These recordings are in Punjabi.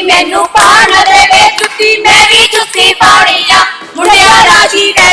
ਜੁੱਤੀ ਮੈਨੂੰ ਪਾਣ ਦੇਵੇ ਜੁੱਤੀ ਮੈਂ ਵੀ ਜੁੱਤੀ ਪਾਉਣੀ ਆ। ਮੁੰਡਿਆ ਰਾਜੀ ਰਹਿ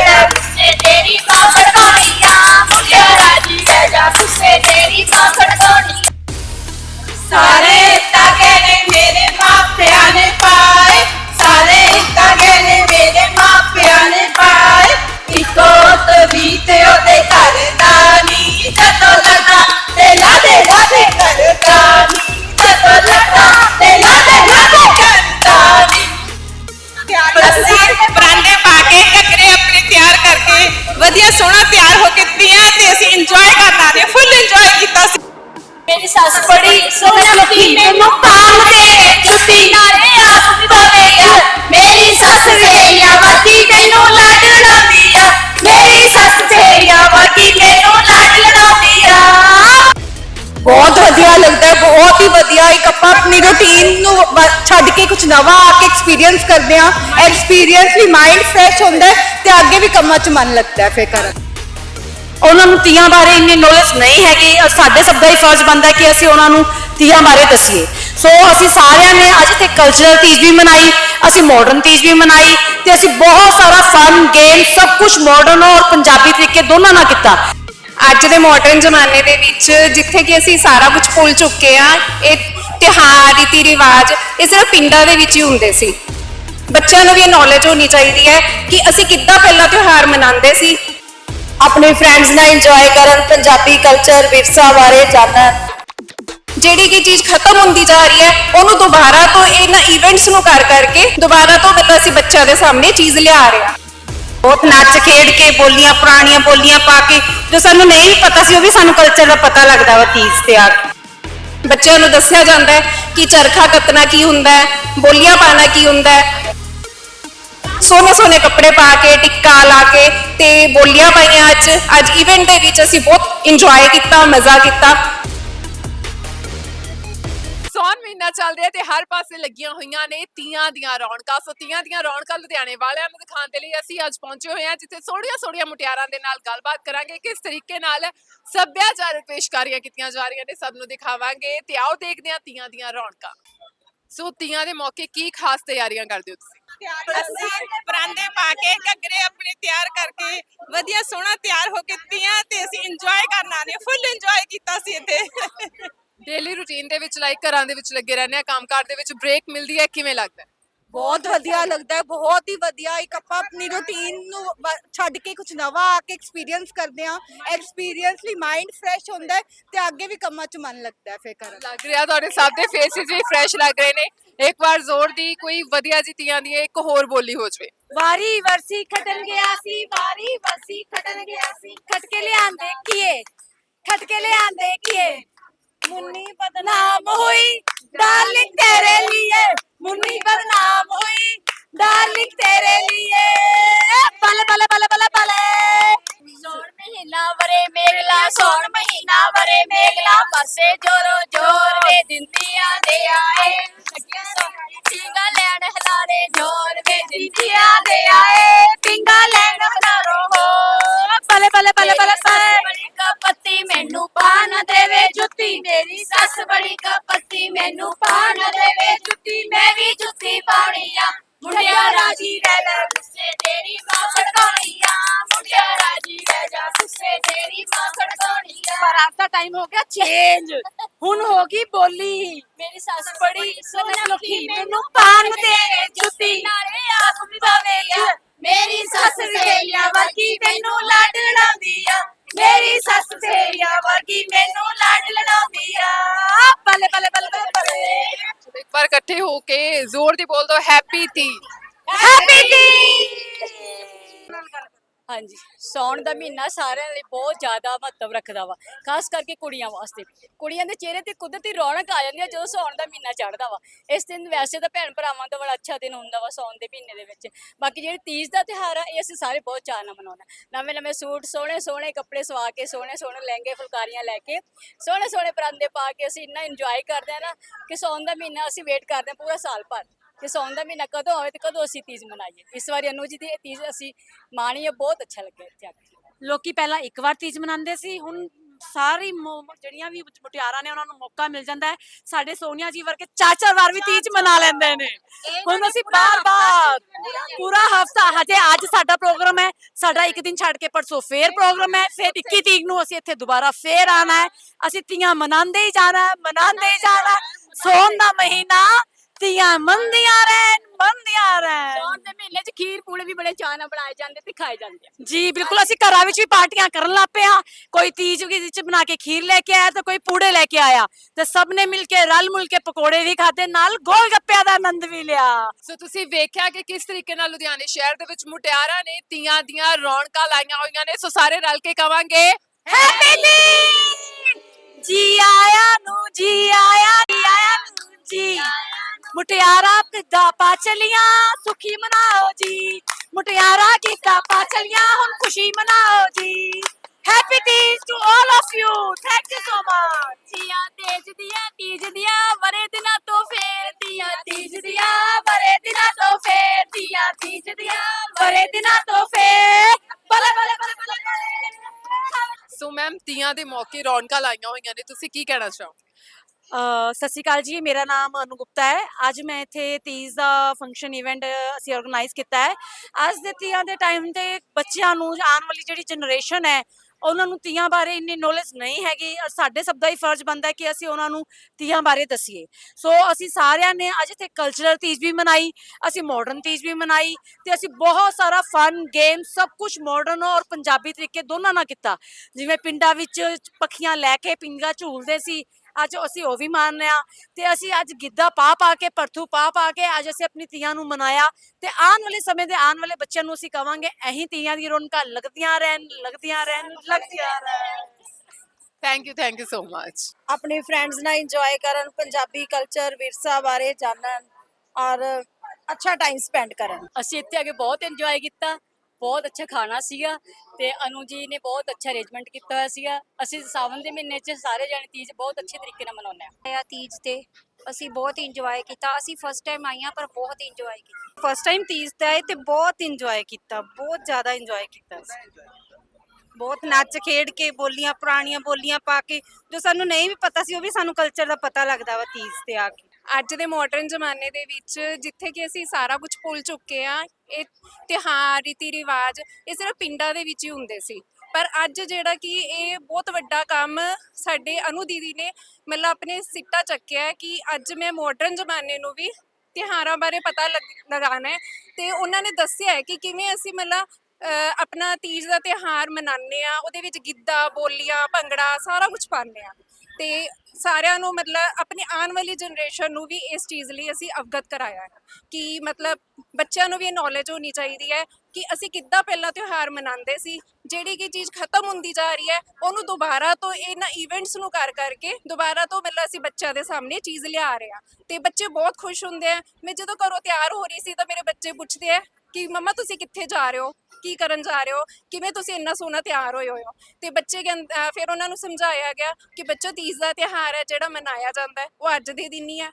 ਬਹੁਤ ਹੀ ਵਧੀਆ। ਇੱਕ ਆਪਾਂ ਆਪਣੀ ਰੁਟੀਨ ਨੂੰ ਵ- ਛੱਡ ਕੇ ਕੁਝ ਨਵਾਂ ਆ ਕੇ ਐਕਸਪੀਰੀਅੰਸ ਕਰਦੇ ਆ ਐਕਸਪੀਰੀਅੰਸ ਵੀ ਮਾਈਂਡ ਫਰੈਸ਼ ਹੁੰਦਾ ਹੈ ਤੇ ਅੱਗੇ ਵੀ ਕੰਮਾਂ 'ਚ ਮਨ ਲੱਗਦਾ ਹੈ ਫੇਰ ਕਰਨ। ਉਹਨਾਂ ਨੂੰ ਤੀਆਂ ਬਾਰੇ ਇੰਨੀ ਨੌਲੇਜ ਨਹੀਂ ਹੈਗੀ। ਅ- ਸਾਡੇ ਸਭ ਦਾ ਹੀ ਫਰਜ਼ ਬਣਦਾ ਕਿ ਅਸੀਂ ਉਹਨਾਂ ਨੂੰ ਤੀਆਂ ਬਾਰੇ ਦੱਸੀਏ। ਸੋ ਅਸੀਂ ਸਾਰਿਆਂ ਨੇ ਅੱਜ ਤੇ ਕਲਚਰਲ ਤੀਜ ਵੀ ਮਨਾਈ, ਅਸੀਂ ਮਾਡਰਨ ਤੀਜ ਵੀ ਮਨਾਈ ਤੇ ਅਸੀਂ ਬਹੁਤ ਸਾਰਾ ਫਨ ਗੇਮ ਸਭ ਕੁਝ ਮਾਡਰਨ ਔਰ ਪੰਜਾਬੀ ਤਰੀਕੇ ਦੋਨਾਂ ਨਾਲ ਕੀਤਾ। ਅੱਜ ਦੇ ਮਾਡਰਨ ਜ਼ਮਾਨੇ ਦੇ ਵਿੱਚ ਜਿੱਥੇ ਕਿ ਅਸੀਂ ਸਾਰਾ ਕੁਝ ਭੁੱਲ ਚੁੱਕੇ ਆ ਇਹ ਤਿਉਹਾਰ, ਰੀਤੀ ਰਿਵਾਜ, ਇਹ ਸਿਰਫ ਪਿੰਡਾਂ ਦੇ ਵਿੱਚ ਹੀ ਹੁੰਦੇ ਸੀ। ਬੱਚਿਆਂ ਨੂੰ ਵੀ ਇਹ ਨੌਲੇਜ ਹੋਣੀ ਚਾਹੀਦੀ ਹੈ ਕਿ ਅਸੀਂ ਕਿੱਦਾਂ ਪਹਿਲਾਂ ਤਿਉਹਾਰ ਮਨਾਉਂਦੇ ਸੀ। ਆਪਣੇ ਫਰੈਂਡਸ ਨਾਲ ਇੰਜੋਏ ਕਰਨ, ਪੰਜਾਬੀ ਕਲਚਰ ਵਿਰਸਾ ਬਾਰੇ ਜਾਣਨ। ਜਿਹੜੀ ਕਿ ਚੀਜ਼ ਖਤਮ ਹੁੰਦੀ ਜਾ ਰਹੀ ਹੈ, ਉਹਨੂੰ ਦੁਬਾਰਾ ਤੋਂ ਇਹਨਾਂ ਇਵੈਂਟਸ ਨੂੰ ਕਰ ਕਰਕੇ ਦੁਬਾਰਾ ਤੋਂ ਮਤਲਬ ਅਸੀਂ ਬੱਚਿਆਂ ਦੇ ਸਾਹਮਣੇ ਚੀਜ਼ ਲਿਆ ਰਹੇ ਹਾਂ। ਬਹੁਤ ਨੱਚ ਖੇਡ ਕੇ ਬੋਲੀਆਂ, ਪੁਰਾਣੀਆਂ ਬੋਲੀਆਂ ਪਾ ਕੇ, ਜੋ ਸਾਨੂੰ ਨਹੀਂ ਪਤਾ ਸੀ, ਉਹ ਵੀ ਸਾਨੂੰ ਕਲਚਰ ਦਾ ਪਤਾ ਲੱਗਦਾ ਵਾ ਤੀਜ ਤੇ ਆ ਕੇ। ਬੱਚਿਆਂ ਨੂੰ ਦੱਸਿਆ ਜਾਂਦਾ ਹੈ ਕਿ ਚਰਖਾ ਕੱਤਣਾ ਕੀ ਹੁੰਦਾ ਹੈ, ਬੋਲੀਆਂ ਪਾਣਾ ਕੀ ਹੁੰਦਾ ਹੈ। ਸੋਹਣੇ ਸੋਹਣੇ ਕੱਪੜੇ ਪਾ ਕੇ, ਟਿੱਕਾ ਲਾ ਕੇ ਤੇ ਬੋਲੀਆਂ ਪਾਈਆਂ ਅੱਜ। ਅੱਜ ਇਵੈਂਟ ਦੇ ਵਿੱਚ ਅਸੀਂ ਬਹੁਤ ਇੰਜੋਏ ਕੀਤਾ, ਮਜ਼ਾ ਕੀਤਾ। ਮਹੀਨਾ ਚੱਲ ਰਿਹਾ ਤੇ ਹਰ ਪਾਸੇ ਲੱਗੀਆਂ ਹੋਈਆਂ ਨੇ ਤੀਆਂ ਦੀਆਂ ਰੌਣਕਾਂ। ਸੋ ਤੀਆਂ ਦੀਆਂ ਰੌਣਕਾਂ ਲੁਧਿਆਣੇ ਵਾਲਿਆਂ ਨੂੰ ਦਿਖਾਉਣ ਦੇ ਲਈ ਅਸੀਂ ਅੱਜ ਪਹੁੰਚੇ ਹੋਏ ਹਾਂ, ਜਿੱਥੇ ਸੋਹਣੀਆਂ ਸੋਹਣੀਆਂ ਮੁਟਿਆਰਾਂ ਦੇ ਨਾਲ ਗੱਲਬਾਤ ਕਰਾਂਗੇ ਕਿਸ ਤਰੀਕੇ ਨਾਲ ਸੱਭਿਆਚਾਰਕ ਪੇਸ਼ਕਾਰੀਆਂ ਕੀਤੀਆਂ ਜਾ ਰਹੀਆਂ ਨੇ। ਸਭ ਨੂੰ ਦਿਖਾਵਾਂਗੇ ਤੇ ਆਓ ਦੇਖਦੇ ਹਾਂ ਤੀਆਂ ਦੀਆਂ ਰੌਣਕਾਂ। ਸੋ ਤੀਆਂ ਦੇ ਮੌਕੇ ਕੀ ਖਾਸ ਤਿਆਰੀਆਂ ਕਰਦੇ ਹੋ ਤੁਸੀਂ? ਅਸੀਂ ਪਰਾਂਦੇ ਪਾ ਕੇ ਘੱਗਰੇ ਆਪਣੇ ਤਿਆਰ ਕਰਕੇ ਵਧੀਆ ਸੋਹਣਾ ਤਿਆਰ ਹੋ ਕੇ ਤੀਆਂ ਤੇ ਅਸੀਂ ਇੰਜੋਏ ਕਰਨਾ ਨੇ ਫੁੱਲ ਇੰਜੋਏ ਕੀਤਾ ਸੀ ਇੱਥੇ। ਡੇਲੀ ਰੁਟੀਨ ਦੇ ਵਿੱਚ ਲਾਈਕ ਘਰਾਂ ਦੇ ਵਿੱਚ ਲੱਗੇ ਰਹਿੰਦੇ ਆ ਕੰਮਕਾਰ ਦੇ ਵਿੱਚ ਬ੍ਰੇਕ ਮਿਲਦੀ ਹੈ ਕਿਵੇਂ ਲੱਗਦਾ ਹੈ? ਬਹੁਤ ਵਧੀਆ ਲੱਗਦਾ ਹੈ ਬਹੁਤ ਹੀ ਵਧੀਆ। ਇੱਕ ਆਪਾਂ ਆਪਣੀ ਰੁਟੀਨ ਨੂੰ ਵ- ਛੱਡ ਕੇ ਕੁਝ ਨਵਾਂ ਆ ਕੇ ਐਕਸਪੀਰੀਅੰਸ ਕਰਦੇ ਆ ਐਕਸਪੀਰੀਅੰਸ ਵੀ ਮਾਈਂਡ ਫਰੈਸ਼ ਹੁੰਦਾ ਹੈ ਤੇ ਅੱਗੇ ਵੀ ਕੰਮਾਂ 'ਚ ਮਨ ਲੱਗਦਾ ਹੈ ਫੇਰ ਕਰਨ ਲੱਗ ਰਿਹਾ ਤੁਹਾਡੇ ਸਭ ਦੇ ਫੇਸਿਸ ਵੀ ਫਰੈਸ਼ ਲੱਗ ਰਹੇ ਨੇ। ਇੱਕ ਵਾਰ ਜ਼ੋਰ ਦੀ ਕੋਈ ਵਧੀਆ ਜੀ ਤੀਆਂ ਦੀ ਇੱਕ ਹੋਰ ਬੋਲੀ ਹੋ ਜਵੇ। ਵਾਰੀ ਵਰਸੀ ਖਟਣ ਗਿਆ ਸੀ ਵਾਰੀ ਵਰਸੀ ਖਟਣ ਗਿਆ ਸੀ। ਖਟ ਕੇ ਲਿਆਂਦੇ ਕੀਏ ਖਟ ਕੇ ਲਿਆਂਦੇ ਕੀਏ। मुन्नी बदनाम हुई डार्लिंग तेरे लिए मुन्नी बदनाम हुई डार्लिंग तेरे लिए बल बल बल बल बल सोन महीना वरे मेघला सोन महीना वरे मेघला बसे जोरो जोर वे दिंदिया दे आए सखिया सोनी सिंगा लैण हलारे जोर वे दिंदिया दे आए ਟਾਈਮ ਹੋ ਗਿਆ ਚੇਂਜ ਹੁਣ ਹੋ ਗਈ ਬੋਲੀ। ਮੇਰੀ ਸੱਸ ਬੜੀ ਸੁਨੱਖੀ ਮੈਨੂੰ ਪਾਣ ਦੇਵੇ ਜੁੱਤੀ। ਨਾਲੇ ਆਪ ਵੀ ਪਵੇ ਯਾਰ ਮੇਰੀ ਸੱਸ ਫੇਰੀਆਂ ਵਰਗੀ ਮੈਨੂੰ ਲਾਡ ਲੜਾਉਂਦੀ ਆ। ਮੇਰੀ ਸੱਸ ਫੇਰੀਆਂ ਵਰਗੀ ਮੈਨੂੰ ਲਾਡ ਲੜਾਉਂਦੀ ਆ। ਬੱਲੇ ਬੱਲੇ ਬੱਲੇ ਬੱਲੇ ਬੱਲੇ। ਇੱਕ ਵਾਰ ਇਕੱਠੇ ਹੋ ਕੇ ਜ਼ੋਰ ਦੀ ਬੋਲ ਦੋ ਹੈਪੀ ਤੀ। ਹੈਪੀ ਟੀ ਹਾਂਜੀ, ਸੌਣ ਦਾ ਮਹੀਨਾ ਸਾਰਿਆਂ ਲਈ ਬਹੁਤ ਜ਼ਿਆਦਾ ਮਹੱਤਵ ਰੱਖਦਾ ਵਾ, ਖਾਸ ਕਰਕੇ ਕੁੜੀਆਂ ਵਾਸਤੇ। ਕੁੜੀਆਂ ਦੇ ਚਿਹਰੇ ਤੇ ਕੁਦਰਤੀ ਰੌਣਕ ਆ ਜਾਂਦੀ ਹੈ ਜਦੋਂ ਸੌਣ ਦਾ ਮਹੀਨਾ ਚੜ੍ਹਦਾ ਵਾ। ਇਸ ਦਿਨ ਵੈਸੇ ਤਾਂ ਭੈਣ ਭਰਾਵਾਂ ਦਾ ਬੜਾ ਅੱਛਾ ਦਿਨ ਹੁੰਦਾ ਵਾ ਸੌਣ ਦੇ ਮਹੀਨੇ ਦੇ ਵਿੱਚ। ਬਾਕੀ ਜਿਹੜੀ ਤੀਜ ਦਾ ਤਿਉਹਾਰ ਆ, ਇਹ ਅਸੀਂ ਸਾਰੇ ਬਹੁਤ ਚਾਅ ਨਾਲ ਮਨਾਉਂਦੇ ਨਵੇਂ ਨਵੇਂ ਸੂਟ, ਸੋਹਣੇ ਸੋਹਣੇ ਕੱਪੜੇ ਸਵਾ ਕੇ, ਸੋਹਣੇ ਸੋਹਣੇ ਲਹਿੰਗੇ, ਫੁਲਕਾਰੀਆਂ ਲੈ ਕੇ, ਸੋਹਣੇ ਸੋਹਣੇ ਪਰਾਂਦੇ ਪਾ ਕੇ ਅਸੀਂ ਇੰਨਾ ਇੰਜੋਏ ਕਰਦੇ ਆ ਨਾ ਕਿ ਸੌਣ ਦਾ ਮਹੀਨਾ ਅਸੀਂ ਵੇਟ ਕਰਦੇ ਆ ਪੂਰਾ ਸਾਲ ਭਰ। ਕਿ ਸੌਣ ਦਾ ਮਹੀਨਾ ਕਦੋਂ ਆਵੇ ਤੇ ਕਦੋਂ ਅਸੀਂ ਤੀਜ ਮਨਾਈਏ? ਇਸ ਵਾਰੀ ਅਨੂ ਜੀ ਦੀ ਇਹ ਤੀਜ ਅਸੀਂ ਮਾਣੀਏ ਬਹੁਤ ਅੱਛਾ ਲੱਗਿਆ ਇੱਥੇ ਆ ਕੇ। ਲੋਕੀ ਪਹਿਲਾਂ ਇੱਕ ਵਾਰ ਤੀਜ ਮਨਾਉਂਦੇ ਸੀ ਹੁਣ ਸਾਰੀ ਮੁ- ਜਿਹੜੀਆਂ ਵੀ ਮੁਟਿਆਰਾਂ ਨੇ ਉਹਨਾਂ ਨੂੰ ਮੌਕਾ ਮਿਲ ਜਾਂਦਾ ਹੈ। ਸਾਡੇ ਸੋਨੀਆ ਜੀ ਵਰਗੇ ਚਾਰ ਵਾਰ ਵੀ ਤੀਜ ਮਨਾ ਲੈਂਦੇ ਨੇ। ਹੁਣ ਅਸੀਂ ਬਾਰ ਬਾਰ ਪੂਰਾ ਹਫਤਾ ਹਜੇ ਅੱਜ ਸਾਡਾ ਪ੍ਰੋਗਰਾਮ ਹੈ ਸਾਡਾ ਇੱਕ ਦਿਨ ਛੱਡ ਕੇ ਪਰਸੋਂ ਫੇਰ ਪ੍ਰੋਗਰਾਮ ਹੈ ਫਿਰ 21 ਤਰੀਕ ਨੂੰ ਅਸੀਂ ਇੱਥੇ ਦੁਬਾਰਾ ਫੇਰ ਆਣਾ ਹੈ। ਅਸੀਂ ਤੀਆਂ ਮਨਾਉਂਦੇ ਹੀ ਜਾਣਾ ਹੈ, ਮਨਾਉਂਦੇ ਹੀ ਜਾਣਾ ਹੈ। ਸੌਣ ਦਾ ਮਹੀਨਾ ਤੀਆਂ ਮੰਦੀਆਂ ਰਹਿਣ ਮੰਦੀਆਂ ਰਹਿਣ। ਸਾਉਣ ਦੇ ਮਹੀਨੇ 'ਚ ਖੀਰ ਪੂੜੇ ਵੀ ਬੜੇ ਚਾਅ ਨਾਲ ਬਣਾਏ ਜਾਂਦੇ ਤੇ ਖਾਏ ਜਾਂਦੇ ਆ। ਜੀ ਬਿਲਕੁਲ ਅਸੀਂ ਘਰਾਂ ਵਿੱਚ ਵੀ ਪਾਰਟੀਆਂ ਕਰਨ ਲੱਗ ਪਏ ਹਾਂ। ਕੋਈ ਤੀਜ ਵਿੱਚ ਬਣਾ ਕੇ ਖੀਰ ਲੈ ਕੇ ਆਇਆ ਤੇ ਕੋਈ ਪੂੜੇ ਲੈ ਕੇ ਆਇਆ। ਤੇ ਸਭ ਨੇ ਮਿਲ ਕੇ ਰਲ ਮਿਲ ਕੇ ਪਕੌੜੇ ਵੀ ਖਾਦੇ ਨਾਲ ਗੋਲ ਗੱਪਿਆਂ ਦਾ ਆਨੰਦ ਵੀ ਲਿਆ। ਸੋ ਤੁਸੀਂ ਵੇਖਿਆ ਕਿ ਕਿਸ ਤਰੀਕੇ ਨਾਲ ਲੁਧਿਆਣੇ ਸ਼ਹਿਰ ਦੇ ਵਿੱਚ ਮੁਟਿਆਰਾਂ ਨੇ ਤੀਆਂ ਦੀਆਂ ਰੌਣਕਾਂ ਲਾਈਆਂ ਹੋਈਆਂ ਨੇ। ਸੋ ਸਾਰੇ ਰਲ ਕੇ ਕਵਾਂਗੇ ਹੈਪੀ ਜੀ ਆਇਆ ਨੂੰ ਜੀ ਆਇਆ ਜੀ ਆਇਆ ਨੂੰ ਜੀ। ਮੁਟਿਆਰਾ ਕਿੱਦਾਂ ਪਾ ਚਲੀਆਂ ਸੁਖੀ ਮਨਾਓ ਜੀ। ਮੁਟਿਆਰਾ ਕਿੱਦਾਂ ਪਾ ਚਲੀਆਂ ਹੁਣ ਖੁਸ਼ੀ ਮਨਾਓ ਜੀ। Happy Teej to all of you thank you so much Teeyan ਤੇਜ ਦੀਆਂ ਤੀਜ ਦੀਆਂ ਵਰੇ ਦਿਨਾਂ ਤੋਂ ਫੇਰ ਤੀਆਂ ਤੀਜ ਦੀਆਂ ਬਰੇ ਦਿਨਾਂ ਤੋਂ ਫੇਰ ਤੀਆਂ ਤੀਜ ਦੀਆਂ ਬਰੇ ਦਿਨਾਂ ਤੋਂ ਫੇਰ ਬਲੇ ਬਲੇ ਬਲੇ ਬਲੇ ਬਲੇ ਸੋ ਮੈਮ ਤੀਆਂ ਦੇ ਮੌਕੇ ਰੌਣਕਾਂ ਲਾਈਆਂ ਹੋਈਆਂ ਨੇ ਤੁਸੀਂ ਕੀ ਕਹਿਣਾ ਚਾਹੋ ਸਤਿ ਸ਼੍ਰੀ ਅਕਾਲ ਜੀ ਮੇਰਾ ਨਾਮ ਅਨੂ ਗੁਪਤਾ ਹੈ। ਅੱਜ ਮੈਂ ਇੱਥੇ ਤੀਜ ਦਾ ਫੰਕਸ਼ਨ ਇਵੈਂਟ ਅਸੀਂ ਆਰਗੇਨਾਈਜ਼ ਕੀਤਾ ਹੈ। ਅੱਜ ਦੇ ਤੀਆਂ ਦੇ ਟਾਈਮ ਤੇ ਬੱਚਿਆਂ ਨੂੰ ਆਉਣ ਵਾਲੀ ਜਿਹੜੀ ਜਨਰੇਸ਼ਨ ਹੈ ਉਹਨਾਂ ਨੂੰ ਤੀਆਂ ਬਾਰੇ ਇੰਨੀ ਨੌਲੇਜ ਨਹੀਂ ਹੈਗੀ। ਅ, ਸਾਡੇ ਸਭ ਦਾ ਹੀ ਫਰਜ਼ ਬਣਦਾ ਕਿ ਅਸੀਂ ਉਹਨਾਂ ਨੂੰ ਤੀਆਂ ਬਾਰੇ ਦੱਸੀਏ। ਸੋ ਅਸੀਂ ਸਾਰਿਆਂ ਨੇ ਅੱਜ ਇੱਥੇ ਕਲਚਰਲ ਤੀਜ ਵੀ ਮਨਾਈ ਅਸੀਂ ਮਾਡਰਨ ਤੀਜ ਵੀ ਮਨਾਈ ਤੇ ਅਸੀਂ ਬਹੁਤ ਸਾਰਾ ਫਨ ਗੇਮ ਸਭ ਕੁਝ ਮਾਡਰਨ ਔਰ ਪੰਜਾਬੀ ਤਰੀਕੇ ਦੋਨਾਂ ਨਾਲ ਕੀਤਾ। ਜਿਵੇਂ ਪਿੰਡਾਂ ਵਿੱਚ ਪੱਖੀਆਂ ਲੈ ਕੇ ਪਿੰਗਾ ਝੂਲਦੇ ਸੀ ਅੱਜ ਅਸੀਂ ਉਹ ਵੀ ਮਾਣਦੇ ਆ ਤੇ ਅਸੀਂ ਅੱਜ ਗਿੱਧਾ ਪਾ ਪਾ ਕੇ ਪਰਥੂ ਪਾ ਪਾ ਕੇ ਅੱਜ ਅਸੀਂ ਆਪਣੀ ਤੀਆਂ ਨੂੰ ਮਨਾਇਆ ਤੇ ਆਉਣ ਵਾਲੇ ਸਮੇਂ ਦੇ ਆਉਣ ਵਾਲੇ ਬੱਚਿਆਂ ਨੂੰ ਅਸੀਂ ਕਵਾਂਗੇ ਅਹੀਂ ਤੀਆਂ ਦੀ ਰੌਣਕਾਂ ਲੱਗਦੀਆਂ ਰਹਿਣ ਲੱਗਦੀਆਂ ਰਹਿਣ ਲੱਗਦੀਆਂ ਰਹਿਣ। Thank you thank you so much ਆਪਣੇ ਫਰੈਂਡਸ ਨਾਲ ਇੰਜੋਏ ਕਰਨ ਪੰਜਾਬੀ ਕਲਚਰ ਵਿਰਸਾ ਬਾਰੇ ਜਾਣਨ ਔਰ ਅੱਛਾ ਟਾਈਮ ਸਪੈਂਡ ਕਰਨ। ਅਸੀਂ ਇੱਥੇ ਆ ਕੇ ਬਹੁਤ ਇੰਜੋਏ ਕੀਤਾ। ਬਹੁਤ ਅੱਛਾ ਖਾਣਾ ਸੀਗਾ ਤੇ ਅਨੂ ਜੀ ਨੇ ਬਹੁਤ ਅੱਛਾ ਅਰੇਂਜਮੈਂਟ ਕੀਤਾ ਹੋਇਆ ਸੀਗਾ। ਅਸੀਂ ਸਾਵਨ ਦੇ ਮਹੀਨੇ 'ਚ ਸਾਰੇ ਜਣੇ ਤੀਜ ਬਹੁਤ ਅੱਛੇ ਤਰੀਕੇ ਨਾਲ ਮਨਾਉਂਦੇ ਹਾਂ। ਆਇਆ ਤੀਜ ਤੇ। ਅਸੀਂ ਬਹੁਤ ਇੰਜੋਏ ਕੀਤਾ। ਅਸੀਂ ਫਸਟ ਟਾਈਮ ਆਈਆਂ ਪਰ ਬਹੁਤ ਇੰਜੋਏ ਕੀਤਾ। ਫਸਟ ਟਾਈਮ ਤੀਜ ਤੇ ਆਏ ਤੇ ਬਹੁਤ ਇੰਜੋਏ ਕੀਤਾ। ਬਹੁਤ ਜ਼ਿਆਦਾ ਇੰਜੋਏ ਕੀਤਾ। ਬਹੁਤ ਨੱਚ ਖੇਡ ਕੇ ਬੋਲੀਆਂ ਪੁਰਾਣੀਆਂ ਬੋਲੀਆਂ ਪਾ ਕੇ ਜੋ ਸਾਨੂੰ ਨਹੀਂ ਵੀ ਪਤਾ ਸੀ ਉਹ ਵੀ ਸਾਨੂੰ ਕਲਚਰ ਦਾ ਪਤਾ ਲੱਗਦਾ ਵਾ ਤੀਜ ਤੇ ਆ ਕੇ। ਅੱਜ ਦੇ ਮਾਡਰਨ ਜ਼ਮਾਨੇ ਦੇ ਵਿੱਚ ਜਿੱਥੇ ਕਿ ਅਸੀਂ ਸਾਰਾ ਕੁਝ ਭੁੱਲ ਚੁੱਕੇ ਆ ਇਹ ਤਿਉਹਾਰ, ਰੀਤੀ ਰਿਵਾਜ, ਇਹ ਸਿਰਫ ਪਿੰਡਾਂ ਦੇ ਵਿੱਚ ਹੀ ਹੁੰਦੇ ਸੀ। ਪਰ ਅੱਜ ਜਿਹੜਾ ਕਿ ਇਹ ਬਹੁਤ ਵੱਡਾ ਕੰਮ ਸਾਡੇ ਅਨੂ ਦੀਦੀ ਨੇ ਮਤਲਬ ਆਪਣੇ ਸਿੱਟਾ ਚੱਕਿਆ ਕਿ ਅੱਜ ਮੈਂ ਮਾਡਰਨ ਜ਼ਮਾਨੇ ਨੂੰ ਵੀ ਤਿਉਹਾਰਾਂ ਬਾਰੇ ਪਤਾ ਲੱਗ- ਲਗਾਉਣਾ ਹੈ ਤੇ ਉਹਨਾਂ ਨੇ ਦੱਸਿਆ ਹੈ ਕਿ ਕਿਵੇਂ ਅਸੀਂ ਮਤਲਬ ਆਪਣਾ ਤੀਜ ਦਾ ਤਿਉਹਾਰ ਮਨਾਉਂਦੇ ਆ ਉਹਦੇ ਵਿੱਚ ਗਿੱਧਾ, ਬੋਲੀਆਂ, ਭੰਗੜਾ ਸਾਰਾ ਕੁਝ ਪਾਉਂਦੇ ਆ ਤੇ ਸਾਰਿਆਂ ਨੂੰ ਮਤਲਬ ਆਪਣੀ ਆਉਣ ਵਾਲੀ ਜਨਰੇਸ਼ਨ ਨੂੰ ਵੀ ਇਸ ਚੀਜ਼ ਲਈ ਅਸੀਂ ਅਵਗਤ ਕਰਾਇਆ ਹੈ ਕਿ ਮਤਲਬ ਬੱਚਿਆਂ ਨੂੰ ਵੀ ਇਹ ਨੌਲੇਜ ਹੋਣੀ ਚਾਹੀਦੀ ਹੈ ਕਿ ਅਸੀਂ ਕਿੱਦਾਂ ਪਹਿਲਾਂ ਤਿਉਹਾਰ ਮਨਾਉਂਦੇ ਸੀ, ਜਿਹੜੀ ਕਿ ਚੀਜ਼ ਖਤਮ ਹੁੰਦੀ ਜਾ ਰਹੀ ਹੈ, ਉਹਨੂੰ ਦੁਬਾਰਾ ਤੋਂ ਇਹਨਾਂ ਇਵੈਂਟਸ ਨੂੰ ਕਰ ਕਰਕੇ ਦੁਬਾਰਾ ਤੋਂ ਮਤਲਬ ਅਸੀਂ ਬੱਚਿਆਂ ਦੇ ਸਾਹਮਣੇ ਚੀਜ਼ ਲਿਆ ਰਹੇ ਹਾਂ। ਤੇ ਬੱਚੇ ਬਹੁਤ ਖੁਸ਼ ਹੁੰਦੇ ਆ ਮੈਂ ਜਦੋਂ ਘਰੋਂ ਤਿਆਰ ਹੋ ਰਹੀ ਸੀ ਤਾਂ ਮੇਰੇ ਬੱਚੇ ਪੁੱਛਦੇ ਆ ਕਿ ਮੰਮਾ ਤੁਸੀਂ ਕਿੱਥੇ ਜਾ ਰਹੇ ਹੋ? ਕੀ ਕਰਨ ਜਾ ਰਹੇ ਹੋ? ਕਿਵੇਂ ਤੁਸੀਂ ਇੰਨਾ ਸੋਹਣਾ ਤਿਆਰ ਹੋਏ ਹੋਏ ਹੋ? ਤੇ ਬੱਚੇ ਕਹਿੰਦ- ਅਹ ਫਿਰ ਉਹਨਾਂ ਨੂੰ ਸਮਝਾਇਆ ਗਿਆ ਕਿ ਬੱਚੋ ਤੀਜ ਦਾ ਤਿਉਹਾਰ ਹੈ, ਜਿਹੜਾ ਮਨਾਇਆ ਜਾਂਦਾ ਹੈ, ਉਹ ਅੱਜ ਦੇ ਦਿਨ ਹੀ ਹੈ।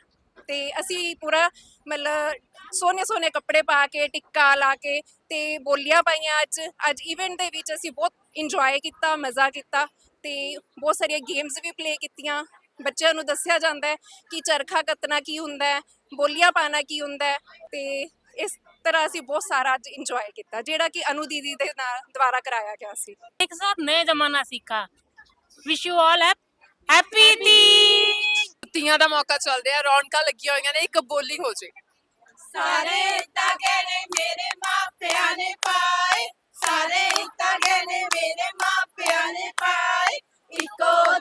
ਤੇ ਅਸੀਂ ਪੂਰਾ ਮਤਲਬ ਸੋਹਣੇ ਸੋਹਣੇ ਕੱਪੜੇ ਪਾ ਕੇ, ਟਿੱਕਾ ਲਾ ਕੇ ਤੇ ਬੋਲੀਆਂ ਪਾਈਆਂ ਅੱਜ। ਅੱਜ ਇਵੈਂਟ ਦੇ ਵਿੱਚ ਅਸੀਂ ਬਹੁਤ ਇੰਜੋਏ ਕੀਤਾ, ਮਜ਼ਾ ਕੀਤਾ ਤੇ ਬਹੁਤ ਸਾਰੀਆਂ ਗੇਮਸ ਵੀ ਪਲੇ ਕੀਤੀਆਂ। ਬੱਚਿਆਂ ਨੂੰ ਦੱਸਿਆ ਜਾਂਦਾ ਹੈ ਕਿ ਚਰਖਾ ਕੱਤਣਾ ਕੀ ਹੁੰਦਾ ਹੈ, ਬੋਲੀਆਂ ਪਾਣਾ ਕੀ ਹੁੰਦਾ ਹੈ ਤੇ ਇਸ ਤਰ੍ਹਾਂ ਅਸੀਂ ਬਹੁਤ ਸਾਰਾ ਅੱਜ ਇੰਜੋਏ ਕੀਤਾ ਜਿਹੜਾ ਕਿ ਅਨੂ ਦੀਦੀ ਦੇ ਨਾਲ ਦੁਆਰਾ ਕਰਾਇਆ ਗਿਆ ਸੀ। ਇੱਕ ਸਾਥ ਨਏ ਜ਼ਮਾਨਾ ਸਿੱਖਾ ਵਿਸ਼ ਯੂ ਆਲ ਹੈਪੀ ਟੀ ਤੀਆਂ ਦਾ ਮੌਕਾ ਚੱਲ ਰਿਹਾ ਰੌਣਕਾਂ ਲੱਗੀਆਂ ਹੋਈਆਂ ਨੇ ਇੱਕ ਬੋਲੀ ਹੋ ਜੇ। ਸਾਰੇ ਤਾਗੇ ਨੇ ਮੇਰੇ ਮਾਪਿਆਂ ਨੇ ਪਾਏ। ਸਾਰੇ ਤਾਗੇ ਨੇ ਮੇਰੇ ਮਾਪਿਆਂ ਨੇ ਪਾਏ। ਇੱਕੋ